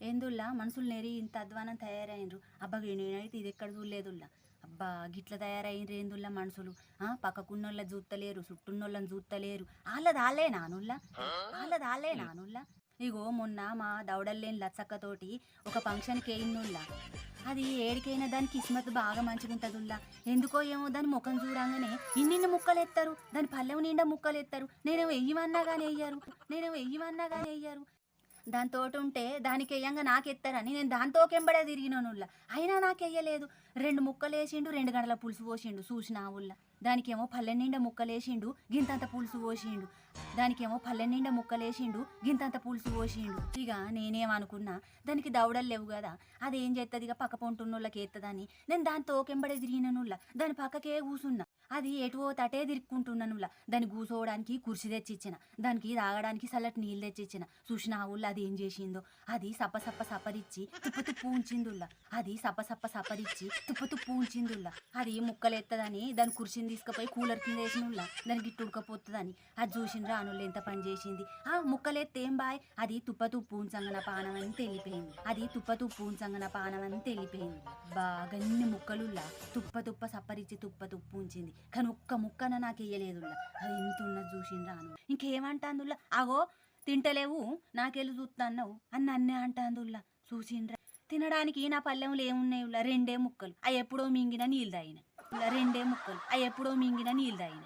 ఏందుల్లా? మనుషులు నేరి ఇంత అధ్వానం తయారైనరు. అబ్బా నేనైతే ఇది ఎక్కడ చూడలేదుల్లా. అబ్బా గిట్ల తయారైనరు ఏందుల్లా మనుషులు? ఆ పక్కకున్నోళ్ళ చూస్తలేరు చుట్టున్నోళ్ళని చూస్తలేరు వాళ్ళది వాళ్ళే నానుల్లా? వాళ్ళది వాళ్ళే నానుల్లా? ఇగో మొన్న మా దౌడల్లేని లచ్చక్కతోటి ఒక ఫంక్షన్కి వేయిందుల్లా అది ఏడికైనా దాని కిస్మత్ బాగా మంచిగుంటుందిల్లా. ఎందుకో ఏమో దాని ముఖం చూడంగానే ఇన్నిన్ని ముక్కలు ఎత్తారు దాని పల్లెం నిండా ముక్కలు ఎత్తారు నేను వెయ్యమన్నా కానీ వెయ్యరు నేను వెయ్యమన్నా కానీ వెయ్యరు దాంతో ఉంటే దానికి వేయంగా నాకు ఎత్తారని నేను దాంతో కెంబడే తిరిగినోనుల్లా అయినా నాకు వెయ్యలేదు రెండు ముక్కలు వేసిండు రెండు గంటల పులుసు పోసిండు చూసిన ఊళ్ళ. దానికేమో పల్లె నిండా ముక్కలేసిండు గింతంత పులుసు పోసిండు. దానికేమో పల్లె నిండా ముక్కలేసిండు గింతంత పులుసు పోసిండు. ఇక నేనేమనుకున్నా దానికి దౌడలు లేవు కదా. అదేం చేస్తుంది ఇక పక్క పొంటున్నోళ్ళకి ఎత్తదని నేను దాని తోకెంబడే తిరిగిననుల్లా దాని పక్కకే కూసున్నా. అది ఎటువో తటే తిరుక్కుంటున్నానులా. దాన్ని కూసోవడానికి కుర్చీ తెచ్చిచ్చిన. దానికి తాగడానికి సల్లటి నీళ్ళు తెచ్చిచ్చిన. చూసిన ఆవుల్లో అది ఏం చేసిందో? అది సప్ప సప్ప సప్పరిచ్చి తుప్పు తుప్పు ఉంచిందుల్లా. అది సప్ప సప్ప సపరిచ్చి తుప్పు తుప్పు ఉంచిందుల్లా. అది ముక్కలు ఎత్తదని దాని కుర్చీని తీసుకుపోయి కూలర్ కింద వేసినుల్లా. దానికి ఇట్టుడుకపోతుందని అది చూసిన రానుళ్ళు ఎంత పని చేసింది? ఆ ముక్కలెత్తే ఏం బాయ్? అది తుప్ప తుప్పు ఉంచంగన పానం అని తెలిపోయింది అది తుప్ప తుప్పు ఉంచంగన పానం అని తెలిపోయింది బాగా అన్ని ముక్కలుల్లా. తుప్ప తుప్ప సప్పరిచ్చి తుప్ప తుప్పు ఉంచింది. కానీ ఒక్క ముక్కన నాకు వేయలేదుల్లా అది ఎంత ఉన్నది చూసిండ్రా అను ఇంకేమంటాందుల్లా అగో తింటలేవు నాకెళ్ళి చూస్తాన్నావు అని నన్నే అంటాందుల్లా చూసిండ్రా. తినడానికి నా పల్లెములు ఏమున్నాయి రెండే ముక్కలు. అవి ఎప్పుడో మింగిన నీళ్ళు తాగిన. రెండే ముక్కలు. అవి ఎప్పుడో మింగిన నీళ్ళు తాగిన.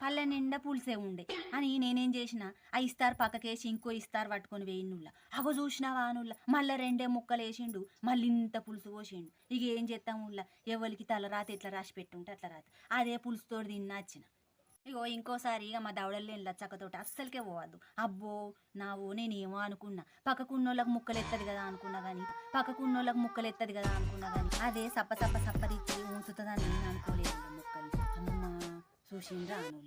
పల్లె నిండా పులిసే ఉండే. అని నేనేం చేసిన ఆ ఇస్తారు పక్కకేసి ఇంకో ఇస్తారు పట్టుకొని వేయినుల్లా. అగో చూసినావా అనుల్లా. మళ్ళీ రెండే ముక్కలు వేసిండు మళ్ళీ ఇంత పులుసు పోసిండు. ఇక ఏం చేస్తాం ఉల్లా? ఎవరికి తలరాత ఎట్లా రాసి పెట్టుంటే అట్లా రాత. అదే పులుసుతోటి తిన్నా వచ్చిన ఇగో ఇంకోసారి ఇక మా దవడల్లో లచ్చక్కతోటి అస్సలకే పోవద్దు. అబ్బో నావో నేనేమో అనుకున్నా. పక్కకున్నోళ్ళకి ముక్కలు ఎత్తది కదా అనుకున్నా కానీ పక్కకున్నోళ్ళకి ముక్కలు ఎత్తది కదా అనుకున్నా కానీ అదే సప్ప సప్ప సప్పరిచ్చి ఉంచుతుందని నేను అనుకోలేదు ముక్కలు అమ్మ చూసిండ్రా అను